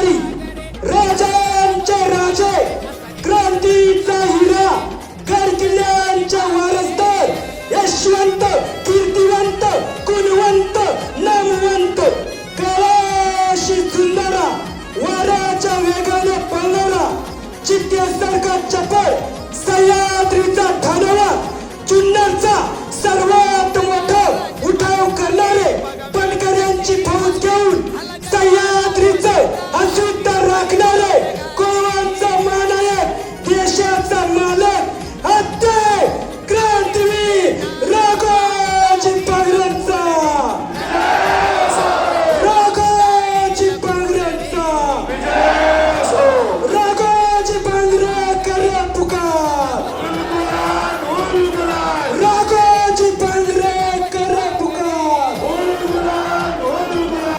पुजारी राजांचे राजे क्रांतीचा हिरा गडकिल्ल्यांच्या वारसदार यशवंत कीर्तिवंत कुलवंत नामवंत. कळाशी झुंजारा वाराच्या वेगाने पळणारा चित्त्यासारखा चपळ सह्याद्रीचा धनवा चुन्नरचा सर्वात 네.